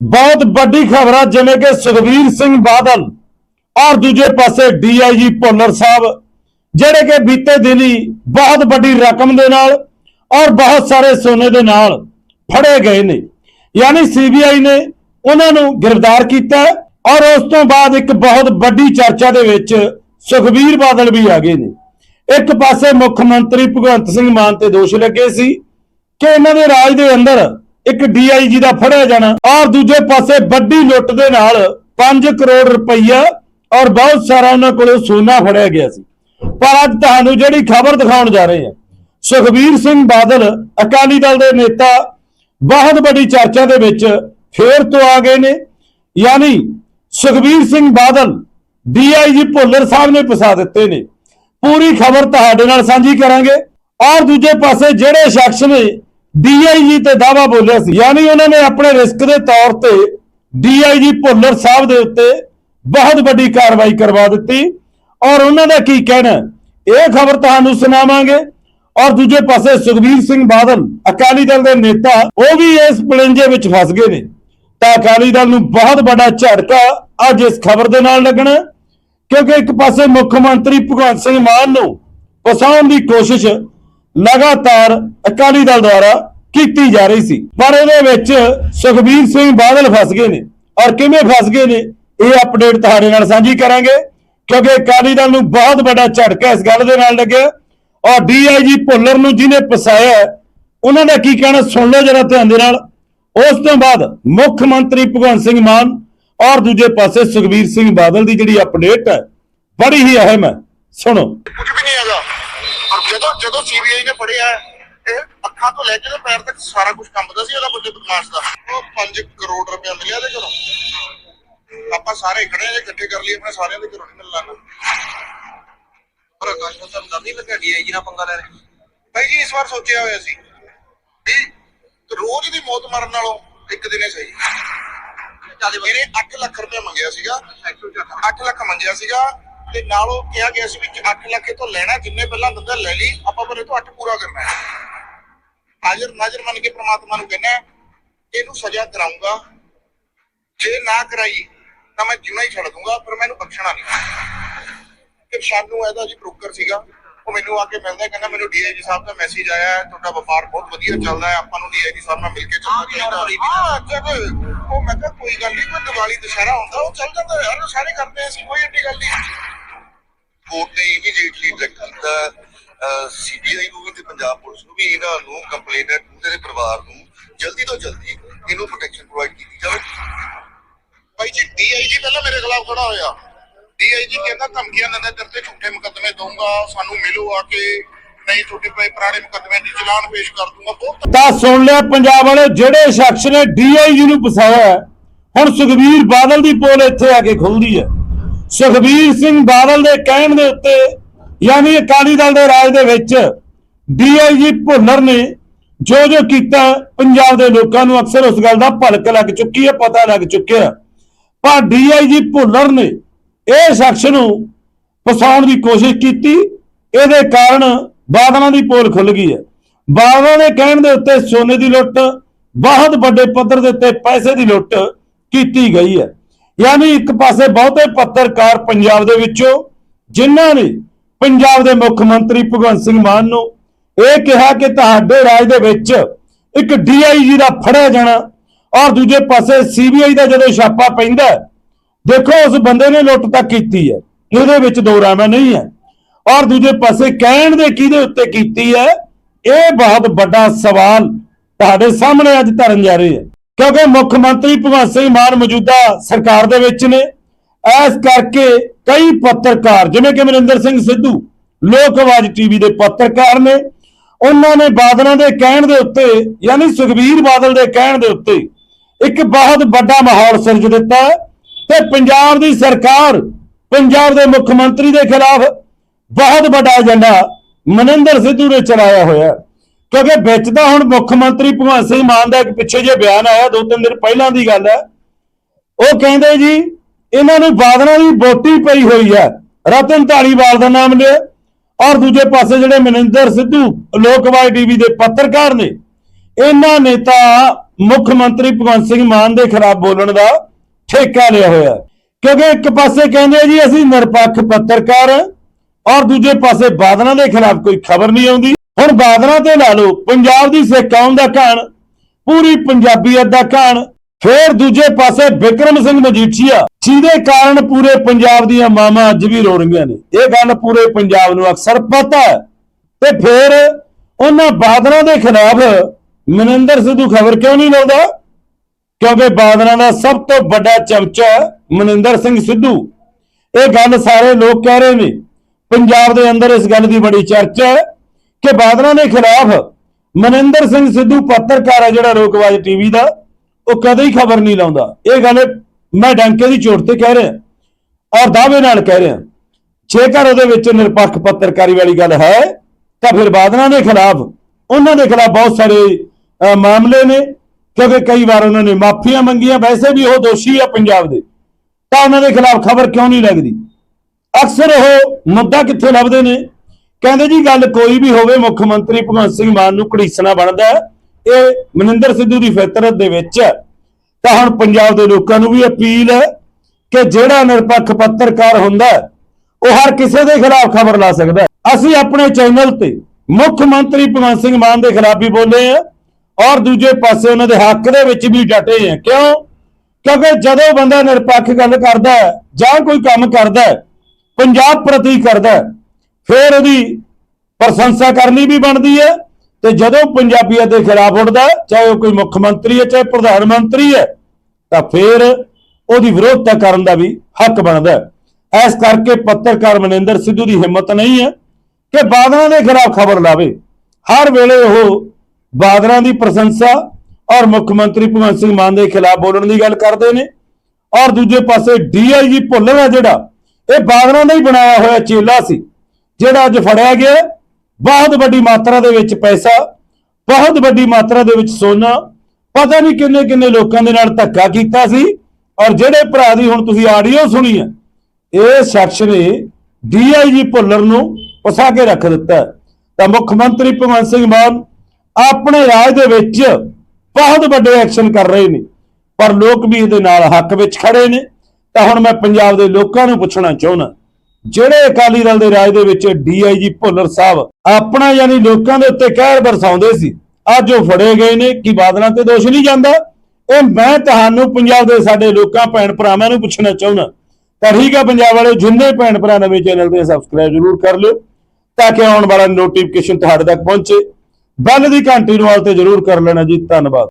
ਬਹੁਤ ਵੱਡੀ ਖਬਰ ਆ ਜਿਵੇਂ ਕਿ ਸੁਖਵੀਰ ਸਿੰਘ ਬਾਦਲ ਔਰ ਦੂਜੇ ਪਾਸੇ ਡੀਆਈਜੀ ਭੁੱਲਰ ਸਾਹਿਬ, ਜਿਹੜੇ ਕਿ ਬੀਤੇ ਦਿਨੀ ਬਹੁਤ ਵੱਡੀ ਰਕਮ ਦੇ ਨਾਲ ਔਰ ਬਹੁਤ ਸਾਰੇ ਸੋਨੇ ਦੇ ਨਾਲ ਫੜੇ ਗਏ ਨੇ। ਯਾਨੀ ਸੀਬੀਆਈ ਨੇ ਉਹਨਾਂ ਨੂੰ ਗ੍ਰਿਫਤਾਰ ਕੀਤਾ ਔਰ ਉਸ ਤੋਂ ਬਾਅਦ ਇੱਕ ਬਹੁਤ ਵੱਡੀ ਚਰਚਾ ਦੇ ਵਿੱਚ ਸੁਖਵੀਰ ਬਾਦਲ ਵੀ ਆ ਗਏ ਨੇ। ਇੱਕ ਪਾਸੇ ਮੁੱਖ ਮੰਤਰੀ ਭਗਵੰਤ ਸਿੰਘ ਮਾਨ ਤੇ ਦੋਸ਼ ਲੱਗੇ ਸੀ ਕਿ ਇਹਨਾਂ ਦੇ ਰਾਜ ਦੇ ਅੰਦਰ ਇੱਕ ਡੀਆਈਜੀ ਦਾ ਫੜਿਆ ਜਾਣਾ ਔਰ ਦੂਜੇ ਪਾਸੇ ਵੱਡੀ ਲੁੱਟ ਦੇ ਨਾਲ 5 ਕਰੋੜ ਰੁਪਈਆ ਔਰ ਬਹੁਤ ਸਾਰਾ ਉਹਨਾਂ ਕੋਲੋਂ ਸੋਨਾ ਫੜਿਆ ਗਿਆ ਸੀ। ਪਰ ਅੱਜ ਤੁਹਾਨੂੰ ਜਿਹੜੀ ਖਬਰ ਦਿਖਾਉਣ ਜਾ ਰਹੇ ਹਾਂ, ਸੁਖਬੀਰ ਸਿੰਘ ਬਾਦਲ, ਅਕਾਲੀ ਦਲ ਦੇ ਨੇਤਾ, ਬਹੁਤ ਵੱਡੀ ਚਰਚਾ ਦੇ ਵਿੱਚ ਫੇਰ ਤੋਂ ਆ ਗਏ ਨੇ। ਯਾਨੀ ਸੁਖਬੀਰ ਸਿੰਘ ਬਾਦਲ ਡੀਆਈਜੀ ਭੁੱਲਰ ਸਾਹਿਬ ਨੇ ਫਸਾ ਦਿੱਤੇ ਨੇ। ਪੂਰੀ ਖਬਰ ਤੁਹਾਡੇ ਨਾਲ ਸਾਂਝੀ ਕਰਾਂਗੇ। ਔਰ ਦੂਜੇ ਪਾਸੇ ਜਿਹੜੇ ਸ਼ਖਸ ਨੇ ਡੀਆਈਜੀ ਤੇ ਦਾਵਾ ਬੋਲਿਆ ਸੀ। ਯਾਨੀ ਉਹਨਾਂ ਨੇ ਆਪਣੇ ਰਿਸਕ ਦੇ ਤੌਰ ਤੇ ਡੀਆਈਜੀ ਭੁੱਲਰ ਸਾਹਿਬ ਦੇ ਉੱਤੇ ਬਹੁਤ ਵੱਡੀ ਕਾਰਵਾਈ ਕਰਵਾ ਦਿੱਤੀ। ਔਰ ਉਹਨਾਂ ਦਾ ਕੀ ਕਹਿਣਾ? ਇਹ ਖਬਰ ਤੁਹਾਨੂੰ ਸੁਣਾਵਾਂਗੇ। ਔਰ ਦੂਜੇ ਪਾਸੇ ਸੁਖਬੀਰ ਸਿੰਘ ਬਾਦਲ, ਅਕਾਲੀ ਦਲ ਦੇ ਨੇਤਾ, ਉਹ ਵੀ ਇਸ ਪਲੰਜੇ ਵਿੱਚ ਫਸ ਗਏ ਨੇ। ਤਾਂ ਅਕਾਲੀ ਦਲ ਨੂੰ ਬਹੁਤ ਵੱਡਾ ਝਟਕਾ ਅੱਜ ਇਸ ਖਬਰ ਦੇ ਨਾਲ ਲੱਗਣਾ। ਕਿਉਂਕਿ ਇੱਕ ਪਾਸੇ ਮੁੱਖ ਮੰਤਰੀ ਭਗਵੰਤ ਸਿੰਘ ਮਾਨ ਨੂੰ ਫਸਾਉਣ ਦੀ ਕੋਸ਼ਿਸ਼ ਲਗਾਤਾਰ ਅਕਾਲੀ ਦਲ ਦੁਆਰਾ ਕੀਤੀ ਜਾ ਰਹੀ ਸੀ। ਪਰ ਇਹਦੇ ਵਿੱਚ ਸੁਖਬੀਰ ਸਿੰਘ ਬਾਦਲ ਫਸ ਗਏ ਨੇ। ਔਰ ਕਿਵੇਂ ਫਸ ਗਏ ਨੇ, ਇਹ ਅਪਡੇਟ ਤੁਹਾਡੇ ਨਾਲ ਸਾਂਝੀ ਕਰਾਂਗੇ। ਕਿਉਂਕਿ ਅਕਾਲੀ ਦਲ ਨੂੰ ਬਹੁਤ ਵੱਡਾ ਝਟਕਾ ਇਸ ਗੱਲ ਦੇ ਨਾਲ ਲੱਗਿਆ। ਔਰ ਡੀਆਈਜੀ ਭੁੱਲਰ ਨੂੰ ਜਿਹਨੇ ਫਸਾਇਆ, ਉਹਨਾਂ ਦਾ ਕੀ ਕਹਿਣਾ, ਸੁਣ ਲਓ ਜਰਾ ਧਿਆਨ ਦੇ ਨਾਲ। ਉਸ ਤੋਂ ਬਾਅਦ ਮੁੱਖ ਮੰਤਰੀ ਭਗਵੰਤ ਸਿੰਘ ਮਾਨ ਔਰ ਦੂਜੇ ਪਾਸੇ ਸੁਖਬੀਰ ਸਿੰਘ ਬਾਦਲ ਦੀ ਜਿਹੜੀ ਅਪਡੇਟ ਹੈ, ਬੜੀ ਹੀ ਅਹਿਮ ਹੈ। ਸੁਣੋ। ਕੁਝ ਵੀ ਨਹੀਂ ਹੈਗਾ। ਜਦੋਂ ਜਦੋਂ ਸੀਬੀਆਈ ਨੇ ਫੜਿਆ ਇਹ ਅੱਖਾਂ ਤੋਂ ਲੈ ਕੇ ਤੇ ਪੈਰ ਤੱਕ ਸਾਰਾ ਕੁਝ ਕੰਬਦਾ ਸੀ ਉਹਦਾ ਬੰਦੇ ਬਦਮਾਸ਼ ਦਾ। ਉਹ 5 ਕਰੋੜ ਰੁਪਏ ਮਿਲਿਆ ਇਹਦੇ ਘਰੋਂ। ਆਪਾਂ ਸਾਰੇ ਖੜੇ ਆ ਜੇ ਇਕੱਠੇ ਕਰ ਲਈ ਆਪਣੇ ਸਾਰਿਆਂ ਦੇ ਘਰੋਂ ਨਹੀਂ ਮਿਲਣਾ ਨਾ। ਪਰ ਆਕਾਸ਼ ਨੂੰ ਤਾਂ ਨਹੀਂ ਲੱਗਾ ਡੀਆਈਜੀ ਨਾਲ ਪੰਗਾ ਲੈ ਰਹੇ ਭਾਈ ਜੀ ਇਸ ਵਾਰ ਸੋਚਿਆ ਹੋਇਆ ਸੀ ਵੀ ਰੋਜ਼ ਦੀ ਮੌਤ ਮਰਨ ਨਾਲੋਂ ਇੱਕ ਦਿਨੇ ਸਹੀ। ਮੇਰੇ 8 ਲੱਖ ਰੁਪਏ ਮੰਗਿਆ ਸੀਗਾ। 8 ਲੱਖ ਮੰਗਿਆ ਸੀਗਾ। ਤੇ ਨਾਲ ਉਹ ਕਿਹਾ ਗਿਆ ਸੀ ਵੀ 8 ਲੱਖ ਤੋਂ ਲੈਣਾ ਜਿੰਨੇ ਪਹਿਲਾਂ ਦਿੰਦਾ ਲੈ ਲਈ ਆਪਾਂ ਪਰ ਇਹ ਤੋਂ 8 ਪੂਰਾ ਕਰਨਾ ਹੈ। ਹਾਜ਼ਰ ਨਾਜ਼ਰ ਮੰਨ ਕੇ ਪ੍ਰਮਾਤਮਾ ਨੂੰ ਕਹਿੰਦਾ ਇਹਨੂੰ ਸਜ਼ਾ ਕਰਾਉਂਗਾ ਜੇ ਨਾ ਕਰਾਈ ਤਾਂ ਮੈਂ ਜਿਉਣਾ ਹੀ ਛੱਡ ਦੂੰਗਾ ਪਰ ਮੈਨੂੰ ਬਖਸ਼ਣਾ ਨਹੀਂ। ਕਿ ਸ਼ਾਨੂ ਇਹਦਾ ਜੀ ਬ੍ਰੋਕਰ ਸੀਗਾ ਉਹ ਮੈਨੂੰ ਆ ਕੇ ਮਿਲਦਾ ਕਹਿੰਦਾ ਮੈਨੂੰ ਡੀਆਈਜੀ ਸਾਹਿਬ ਦਾ ਮੈਸੇਜ ਆਇਆ ਹੈ ਤੁਹਾਡਾ ਵਪਾਰ ਬਹੁਤ ਵਧੀਆ ਚੱਲਦਾ ਹੈ ਆਪਾਂ ਨੂੰ ਡੀਆਈਜੀ ਸਾਹਿਬ ਨਾਲ ਮਿਲ ਕੇ ਚੱਲਣਾ ਚਾਹੀਦਾ। ਉਹ ਮੈਂ ਕਿਹਾ ਕੋਈ ਗੱਲ ਨਹੀਂ ਕੋਈ ਦੀਵਾਲੀ ਦੁਸ਼ਹਿਰਾ ਹੁੰਦਾ ਉਹ ਚੱਲ ਜਾਂਦਾ ਯਾਰ ਸਾਰੇ ਕਰਦੇ ਅਸੀਂ ਕੋਈ ਏਡੀ ਗੱਲ ਨਹੀਂ। ਕੋਰਟ ਨੇ ਇਮੀਡੀਏਟਲੀ ਡਾਇਰੈਕਟ ਕੀਤਾ ਸੀਬੀਆਈ ਨੂੰ ਵੀ ਤੇ ਪੰਜਾਬ ਪੁਲਿਸ ਨੂੰ ਵੀ ਇਹਨਾਂ ਨੂੰ ਕੰਪਲੇਨੈਂਟ ਨੂੰ ਤੇ ਪਰਿਵਾਰ ਨੂੰ ਜਲਦੀ ਤੋਂ ਜਲਦੀ ਇਹਨੂੰ ਪ੍ਰੋਟੈਕਸ਼ਨ ਪ੍ਰੋਵਾਈਡ ਕੀਤੀ ਜਾਵੇ। ਭਾਈ ਜੀ ਡੀਆਈਜੀ ਪਹਿਲਾਂ ਮੇਰੇ ਖਿਲਾਫ ਖੜਾ ਹੋਇਆ। ਡੀਆਈਜੀ ਕਹਿੰਦਾ ਧਮਕੀਆਂ ਦਿੰਦਾ ਤੇਰੇ ਤੇ ਝੂਠੇ ਮੁਕੱਦਮੇ ਦਊਂਗਾ ਸਾਨੂੰ ਮਿਲੋ ਆ ਕੇ ਨਹੀਂ ਤੁਹਾਡੇ ਪਏ ਪੁਰਾਣੇ ਮੁਕੱਦਮਿਆਂ ਦੀ ਚਲਾਨ ਪੇਸ਼ ਕਰ ਦੂੰਗਾ ਬਹੁਤ ਤਾਂ ਸੁਣ ਲਿਆ ਪੰਜਾਬ ਵਾਲੇ ਜਿਹੜੇ ਸ਼ਖਸ ਨੇ ਡੀਆਈਜੀ ਨੂੰ ਫਸਾਇਆ ਹੁਣ ਸੁਖਬੀਰ ਬਾਦਲ ਦੀ ਪੋਲ ਇੱਥੇ ਆ ਕੇ ਖੁੱਲਦੀ ਹੈ। ਸੁਖਬੀਰ ਸਿੰਘ ਬਾਦਲ ਦੇ ਕਹਿਣ ਦੇ ਉੱਤੇ, ਯਾਨੀ ਅਕਾਲੀ ਦਲ ਦੇ ਰਾਜ ਦੇ ਵਿੱਚ ਡੀਆਈਜੀ ਭੁੱਲਰ ਨੇ ਜੋ ਜੋ ਕੀਤਾ, ਪੰਜਾਬ ਦੇ ਲੋਕਾਂ ਨੂੰ ਅਕਸਰ ਉਸ ਗੱਲ ਦਾ ਭਲਕ ਲੱਗ ਚੁੱਕੀ ਹੈ, ਪਤਾ ਲੱਗ ਚੁੱਕਿਆ। ਪਰ ਡੀਆਈਜੀ ਭੁੱਲਰ ਨੇ ਇਹ ਸ਼ਖਸ ਨੂੰ ਫਸਾਉਣ ਦੀ ਕੋਸ਼ਿਸ਼ ਕੀਤੀ। ਇਹਦੇ ਕਾਰਨ ਬਾਦਲਾਂ ਦੀ ਪੋਲ ਖੁੱਲ ਗਈ ਹੈ। ਬਾਦਲਾਂ ਦੇ ਕਹਿਣ ਦੇ ਉੱਤੇ ਸੋਨੇ ਦੀ ਲੁੱਟ, ਬਹੁਤ ਵੱਡੇ ਪੱਧਰ ਦੇ ਉੱਤੇ ਪੈਸੇ ਦੀ ਲੁੱਟ ਕੀਤੀ ਗਈ ਹੈ। ਯਾਨੀ ਇੱਕ ਪਾਸੇ ਬਹੁਤੇ ਪੱਤਰਕਾਰ ਪੰਜਾਬ ਦੇ ਵਿੱਚੋਂ, ਜਿਨ੍ਹਾਂ ਨੇ ਪੰਜਾਬ ਦੇ ਮੁੱਖ ਮੰਤਰੀ ਭਗਵੰਤ ਸਿੰਘ ਮਾਨ ਨੂੰ ਇਹ ਕਿਹਾ ਕਿ ਤੁਹਾਡੇ ਰਾਜ ਦੇ ਵਿੱਚ ਇੱਕ ਡੀਆਈਜੀ ਦਾ ਫੜਿਆ ਜਾਣਾ ਔਰ ਦੂਜੇ ਪਾਸੇ ਸੀਬੀਆਈ ਦਾ ਜਦੋਂ ਛਾਪਾ ਪੈਂਦਾ ਦੇਖੋ ਉਸ ਬੰਦੇ ਨੇ ਲੁੱਟ ਤਾਂ ਕੀਤੀ ਹੈ, ਇਹਦੇ ਵਿੱਚ ਦੋ ਰਾਵਾਂ ਨਹੀਂ ਹੈ। ਔਰ ਦੂਜੇ ਪਾਸੇ ਕਹਿਣ ਦੇ ਕਿਹਦੇ ਉੱਤੇ ਕੀਤੀ ਹੈ, ਇਹ ਬਹੁਤ ਵੱਡਾ ਸਵਾਲ ਤੁਹਾਡੇ ਸਾਹਮਣੇ ਅੱਜ ਧਰਨ ਜਾ ਰਹੇ ਹੈ। ਕਿਉਂਕਿ ਮੁੱਖ ਮੰਤਰੀ ਭਗਵੰਤ ਸਿੰਘ ਮਾਨ ਮੌਜੂਦਾ ਸਰਕਾਰ ਦੇ ਵਿੱਚ ਨੇ। ਐਸ ਕਰਕੇ ਕਈ ਪੱਤਰਕਾਰ, ਜਿਵੇਂ ਕਿ ਮਨਿੰਦਰ ਸਿੰਘ ਸਿੱਧੂ, ਲੋਕ ਆਵਾਜ਼ ਟੀਵੀ ਦੇ ਪੱਤਰਕਾਰ ਨੇ। ਉਹਨਾਂ ਨੇ ਬਾਦਲਾਂ ਦੇ ਕਹਿਣ ਦੇ ਉੱਤੇ, ਯਾਨੀ ਸੁਖਬੀਰ ਬਾਦਲ ਦੇ ਕਹਿਣ ਦੇ ਉੱਤੇ, ਇੱਕ ਬਹੁਤ ਵੱਡਾ ਮਾਹੌਲ ਸਿਰਜ ਦਿੱਤਾ ਹੈ ਤੇ ਪੰਜਾਬ ਦੀ ਸਰਕਾਰ, ਪੰਜਾਬ ਦੇ ਮੁੱਖ ਮੰਤਰੀ ਦੇ ਖਿਲਾਫ ਬਹੁਤ ਵੱਡਾ ਏਜੰਡਾ ਮਨਿੰਦਰ ਸਿੱਧੂ ਨੇ ਚਲਾਇਆ ਹੋਇਆ ਕਿਉਂਕਿ ਵਿੱਚ ਤਾਂ ਹੁਣ ਮੁੱਖ ਮੰਤਰੀ ਭਗਵੰਤ ਸਿੰਘ ਮਾਨ ਦਾ ਇੱਕ ਪਿੱਛੇ ਜੇ ਬਿਆਨ ਆਇਆ, ਦੋ ਤਿੰਨ ਦਿਨ ਪਹਿਲਾਂ ਦੀ ਗੱਲ ਹੈ। ਉਹ ਕਹਿੰਦੇ ਜੀ, ਇਹਨਾਂ ਨੂੰ ਬਾਦਲਾਂ ਦੀ ਵੋਟੀ ਪਈ ਹੋਈ ਹੈ। ਰਤਨ ਢਾਲੀਵਾਲ ਦਾ ਨਾਮ ਲਿਆ। ਔਰ ਦੂਜੇ ਪਾਸੇ ਜਿਹੜੇ ਮਨਿੰਦਰ ਸਿੱਧੂ ਲੋਕਵਾਈ ਟੀਵੀ ਦੇ ਪੱਤਰਕਾਰ ਨੇ, ਇਹਨਾਂ ਨੇ ਤਾਂ ਮੁੱਖ ਮੰਤਰੀ ਭਗਵੰਤ ਸਿੰਘ ਮਾਨ ਦੇ ਖਿਲਾਫ ਬੋਲਣ ਦਾ ਠੇਕਾ ਲਿਆ ਹੋਇਆ। ਕਿਉਂਕਿ ਇੱਕ ਪਾਸੇ ਕਹਿੰਦੇ ਜੀ, ਅਸੀਂ ਨਿਰਪੱਖ ਪੱਤਰਕਾਰ ਔਰ ਦੂਜੇ ਪਾਸੇ ਬਾਦਲਾਂ ਦੇ ਖਿਲਾਫ ਕੋਈ ਖਬਰ ਨਹੀਂ ਆਉਂਦੀ। ਹੁਣ ਬਾਦਲਾਂ ਤੇ ਲਾ ਲਓ, ਪੰਜਾਬ ਦੀ ਸਿੱਖ ਕੌਮ ਦਾ ਕਹਾਣ ਪੂਰੀ ਪੰਜਾਬੀਅਤ ਦਾ ਕਹਾਣ ਫੇਰ ਦੂਜੇ ਪਾਸੇ ਵਿਕਰਮ ਸਿੰਘ ਮਜੀਠੀਆ, ਜਿਹਦੇ ਕਾਰਨ ਪੂਰੇ ਪੰਜਾਬ ਦੀਆਂ ਮਾਵਾਂ ਅੱਜ ਵੀ ਰੋ ਰਹੀਆਂ ਨੇ। ਇਹ ਗੱਲ ਪੂਰੇ ਪੰਜਾਬ ਨੂੰ ਅਕਸਰ ਪਤਾ ਹੈ। ਤੇ ਫੇਰ ਉਹਨਾਂ ਬਾਦਲਾਂ ਦੇ ਖਿਲਾਫ ਮਨਿੰਦਰ ਸਿੱਧੂ ਖਬਰ ਕਿਉਂ ਨਹੀਂ ਲਾਉਂਦਾ ਕਿਉਂਕਿ ਬਾਦਲਾਂ ਦਾ ਸਭ ਤੋਂ ਵੱਡਾ ਚਮਚਾ ਮਨਿੰਦਰ ਸਿੰਘ ਸਿੱਧੂ। ਇਹ ਗੱਲ ਸਾਰੇ ਲੋਕ ਕਹਿ ਰਹੇ ਨੇ। ਪੰਜਾਬ ਦੇ ਅੰਦਰ ਇਸ ਗੱਲ ਦੀ ਬੜੀ ਚਰਚਾ ਹੈ। ਕਿ ਬਾਦਲਾਂ ਦੇ ਖਿਲਾਫ ਮਨਿੰਦਰ ਸਿੰਘ ਸਿੱਧੂ ਪੱਤਰਕਾਰ ਹੈ ਜਿਹੜਾ ਲੋਕਵਾਜ ਟੀਵੀ ਦਾ, ਉਹ ਕਦੇ ਹੀ ਖਬਰ ਨਹੀਂ ਲਾਉਂਦਾ। ਇਹ ਗੱਲ ਮੈਂ ਡੰਕੇ ਦੀ ਚੋਟ ਤੇ ਕਹਿ ਰਿਹਾ ਔਰ ਦਾਅਵੇ ਨਾਲ ਕਹਿ ਰਿਹਾ। ਜੇਕਰ ਉਹਦੇ ਵਿੱਚ ਨਿਰਪੱਖ ਪੱਤਰਕਾਰੀ ਵਾਲੀ ਗੱਲ ਹੈ, ਤਾਂ ਫਿਰ ਬਾਦਲਾਂ ਦੇ ਖਿਲਾਫ, ਉਹਨਾਂ ਦੇ ਖਿਲਾਫ ਬਹੁਤ ਸਾਰੇ ਮਾਮਲੇ ਨੇ, ਕਿਉਂਕਿ ਕਈ ਵਾਰ ਉਹਨਾਂ ਨੇ ਮਾਫੀਆਂ ਮੰਗੀਆਂ, ਵੈਸੇ ਵੀ ਉਹ ਦੋਸ਼ੀ ਆ ਪੰਜਾਬ ਦੇ। ਤਾਂ ਉਹਨਾਂ ਦੇ ਖਿਲਾਫ ਖਬਰ ਕਿਉਂ ਨਹੀਂ ਲੱਗਦੀ? ਅਕਸਰ ਉਹ ਮੁੱਦਾ ਕਿੱਥੇ ਲੱਭਦੇ ਨੇ? ਕਹਿੰਦੇ ਜੀ ਗੱਲ ਕੋਈ ਵੀ ਹੋਵੇ, ਮੁੱਖ ਮੰਤਰੀ ਭਗਵੰਤ ਸਿੰਘ ਮਾਨ ਨੂੰ ਘੜੀਸਣਾ ਬਣਦਾ ਇਹ ਮਨਿੰਦਰ ਸਿੱਧੂ ਦੀ ਫਿਤਰਤ ਦੇ ਵਿੱਚ ਹੈ। ਤਾਂ ਹੁਣ ਪੰਜਾਬ ਦੇ ਲੋਕਾਂ ਨੂੰ ਵੀ ਅਪੀਲ ਹੈ ਕਿ ਜਿਹੜਾ ਨਿਰਪੱਖ ਪੱਤਰਕਾਰ ਹੁੰਦਾ ਉਹ ਹਰ ਕਿਸੇ ਦੇ ਖਿਲਾਫ ਖਬਰ ਲਾ ਸਕਦਾ ਅਸੀਂ ਆਪਣੇ ਚੈਨਲ ਤੇ ਮੁੱਖ ਮੰਤਰੀ ਭਗਵੰਤ ਸਿੰਘ ਮਾਨ ਦੇ ਖਿਲਾਫ ਵੀ ਬੋਲੇ ਆ ਔਰ ਦੂਜੇ ਪਾਸੇ ਉਹਨਾਂ ਦੇ ਹੱਕ ਦੇ ਵਿੱਚ ਵੀ ਡਟੇ ਆ ਕਿਉਂ? ਕਿਉਂਕਿ ਜਦੋਂ ਬੰਦਾ ਨਿਰਪੱਖ ਗੱਲ ਕਰਦਾ ਜਾਂ ਕੋਈ ਕੰਮ ਕਰਦਾ ਪੰਜਾਬ ਪ੍ਰਤੀ ਕਰਦਾ ਫਿਰ ਉਹਦੀ ਪ੍ਰਸ਼ੰਸਾ ਕਰਨੀ ਵੀ ਬਣਦੀ ਹੈ ਤੇ ਜਦੋਂ ਪੰਜਾਬੀਅਤ ਦੇ ਖਿਲਾਫ ਉੱਠਦਾ ਚਾਹੇ ਉਹ ਕੋਈ ਮੁੱਖ ਮੰਤਰੀ ਹੈ, ਚਾਹੇ ਪ੍ਰਧਾਨ ਮੰਤਰੀ ਹੈ, ਤਾਂ ਫਿਰ ਉਹਦੀ ਵਿਰੋਧਤਾ ਕਰਨ ਦਾ ਵੀ ਹੱਕ ਬਣਦਾ ਹੈ। ਇਸ ਕਰਕੇ ਪੱਤਰਕਾਰ ਮਨਿੰਦਰ ਸਿੱਧੂ ਦੀ ਹਿੰਮਤ ਨਹੀਂ ਹੈ ਕਿ ਬਾਦਲਾਂ ਦੇ ਖਿਲਾਫ ਖਬਰ ਲਾਵੇ। ਹਰ ਵੇਲੇ ਉਹ ਬਾਦਲਾਂ ਦੀ ਪ੍ਰਸ਼ੰਸਾ ਔਰ ਮੁੱਖ ਮੰਤਰੀ ਭਗਵੰਤ ਸਿੰਘ ਮਾਨ ਦੇ ਖਿਲਾਫ ਬੋਲਣ ਦੀ ਗੱਲ ਕਰਦੇ ਨੇ ਔਰ ਦੂਜੇ ਪਾਸੇ ਡੀਆਈਜੀ ਭੁੱਲਰ ਹੈ ਜਿਹੜਾ, ਇਹ ਬਾਦਲਾਂ ਦਾ ਹੀ ਬਣਾਇਆ ਹੋਇਆ ਚੇਲਾ ਸੀ। ਜਿਹੜਾ ਅੱਜ ਫੜਿਆ ਗਿਆ, ਬਹੁਤ ਵੱਡੀ ਮਾਤਰਾ ਦੇ ਵਿੱਚ ਪੈਸਾ, ਬਹੁਤ ਵੱਡੀ ਮਾਤਰਾ ਦੇ ਵਿੱਚ ਸੋਨਾ, ਪਤਾ ਨਹੀਂ ਕਿੰਨੇ ਕਿੰਨੇ ਲੋਕਾਂ ਦੇ ਨਾਲ ਧੱਕਾ ਕੀਤਾ ਸੀ, ਔਰ ਜਿਹੜੇ ਭਰਾ ਦੀ ਹੁਣ ਤੁਸੀਂ ਆਡੀਓ ਸੁਣੀ ਹੈ, ਇਹ ਸ਼ਖਸ ਨੇ ਡੀਆਈਜੀ ਭੁੱਲਰ ਨੂੰ ਫਸਾ ਕੇ ਰੱਖ ਦਿੱਤਾ ਤਾਂ ਮੁੱਖ ਮੰਤਰੀ ਭਗਵੰਤ ਸਿੰਘ ਮਾਨ ਆਪਣੇ ਰਾਜ ਦੇ ਵਿੱਚ ਬਹੁਤ ਵੱਡੇ ਐਕਸ਼ਨ ਕਰ ਰਹੇ ਨੇ, ਪਰ ਲੋਕ ਵੀ ਇਹਦੇ ਨਾਲ ਹੱਕ ਵਿੱਚ ਖੜੇ ਨੇ। ਤਾਂ ਹੁਣ ਮੈਂ ਪੰਜਾਬ ਦੇ ਲੋਕਾਂ ਨੂੰ ਪੁੱਛਣਾ ਚਾਹੁੰਦਾ ਜਿਹੜੇ ਅਕਾਲੀ ਦਲ ਦੇ ਰਾਜ ਦੇ ਵਿੱਚ ਡੀਆਈਜੀ ਭੁੱਲਰ ਸਾਹਿਬ ਆਪਣਾ ਯਾਨੀ ਲੋਕਾਂ ਦੇ ਉੱਤੇ ਕਹਿਰ ਬਰਸਾਉਂਦੇ ਸੀ, ਅੱਜ ਉਹ ਫੜੇ ਗਏ ਨੇ, ਕਿ ਬਾਦਲਾਂ ਤੇ ਦੋਸ਼ ਨਹੀਂ ਜਾਂਦਾ? ਇਹ ਮੈਂ ਤੁਹਾਨੂੰ ਪੰਜਾਬ ਦੇ ਸਾਡੇ ਲੋਕਾਂ, ਭੈਣ ਭਰਾਵਾਂ ਨੂੰ ਪੁੱਛਣਾ ਚਾਹੁੰਦਾ। ਤਾਂ ਠੀਕ ਹੈ ਪੰਜਾਬ ਵਾਲੇ ਜਿੰਨੇ ਭੈਣ ਭਰਾ ਨਵੇਂ ਚੈਨਲ ਤੇ ਸਬਸਕ੍ਰਾਈਬ ਜ਼ਰੂਰ ਕਰ ਲਿਓ, ਤਾਂ ਕਿ ਆਉਣ ਵਾਲਾ ਨੋਟੀਫਿਕੇਸ਼ਨ ਤੁਹਾਡੇ ਤੱਕ ਪਹੁੰਚੇ। ਬੈਲ ਦੀ ਘੰਟੀ ਨੂੰ ਆਲ ਤੇ ਜ਼ਰੂਰ ਕਰ ਲੈਣਾ ਜੀ, ਧੰਨਵਾਦ।